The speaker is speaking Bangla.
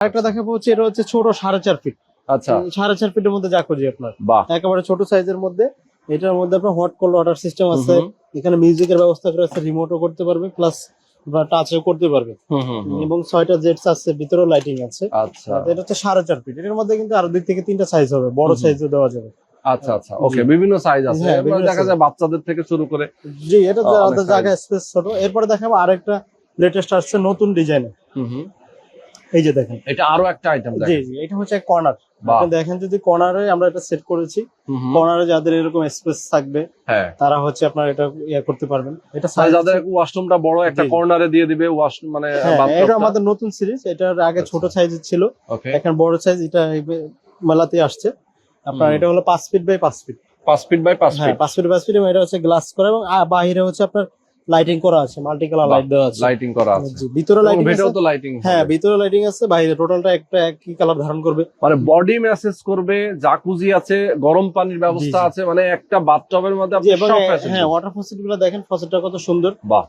আরেকটা দেখাবো হচ্ছে এটা হচ্ছে ছোট সাড়ে চার ফিট আচ্ছা। সাড়ে চার ফিটের মধ্যে জাকুজি আপনার। বাহ। একেবারে ছোট সাইজের মধ্যে। এটার মধ্যে আপনার হট কল ওয়াটার সিস্টেম আছে। এখানে মিউজিকের ব্যবস্থা করে আছে রিমোটও করতে পারবে প্লাস টাচও করতে পারবে। এবং ছয়টা জেটস আছে ভিতরেও লাইটিং আছে। আচ্ছা। এটা হচ্ছে সাড়ে চার ফিট এটার মধ্যে কিন্তু আরও দুই থেকে তিনটা সাইজ হবে বড়। সাইজও দেওয়া যাবে। আচ্ছা আচ্ছা। ওকে বিভিন্ন সাইজ আছে। হ্যাঁ, বিভিন্ন দেখা যায় বাচ্চাদের থেকে শুরু করে জি এটা জায়গা স্পেস ছোট। এরপরে দেখাবো আরেকটা লেটেস্ট আসছে নতুন ডিজাইনে হুম হুম। এই যে দেখেন। এটা আরও একটা আইটেম জি জি এটা হচ্ছে কর্নার দেখেন যদি কর্নারে আমরা এটা সেট করেছি। কর্নারে যাদের এরকম স্পেস থাকবে হ্যাঁ। তারা হচ্ছে আপনার এটা ইয়ে করতে পারবেন। এটা মানে যাদের ওয়াশরুমটা বড় একটা। কর্নারে দিয়ে দিবে ওয়াশ মানে হ্যাঁ এটা। আমাদের নতুন সিরিজ এটার আগে ছোট আচ্ছা। সাইজের ছিল। ওকে এখন বড় সাইজ এটা মেলাতে আসছে। আপনার এটা হলো পাঁচ ফিট বাই পাঁচ ফিট পাঁচ ফিট বাই পাঁচ হ্যাঁ ফিট পাঁচ ফিট পাঁচ ফিট এবং এটা হচ্ছে গ্লাস করা এবং বাইরে হচ্ছে আপনার লাইটিং করা আছে মাল্টি কালার লাইট দেওয়া আছে। লাইটিং করা আছে। ভিতরে লাইটিং ভেটাও তো লাইটিং হ্যাঁ ভিতরে লাইটিং আছে বাইরে টোটালটা একটা একই কালার ধারণ করবে। মানে বডি ম্যাসেজ করবে জাকুজি আছে গরম পানির ব্যবস্থা। আছে মানে একটা বাথটবের মধ্যে আপনি সব হ্যাঁ ওয়াটার ফসিটগুলো দেখেন ফসিটটা কত সুন্দর। বাহ।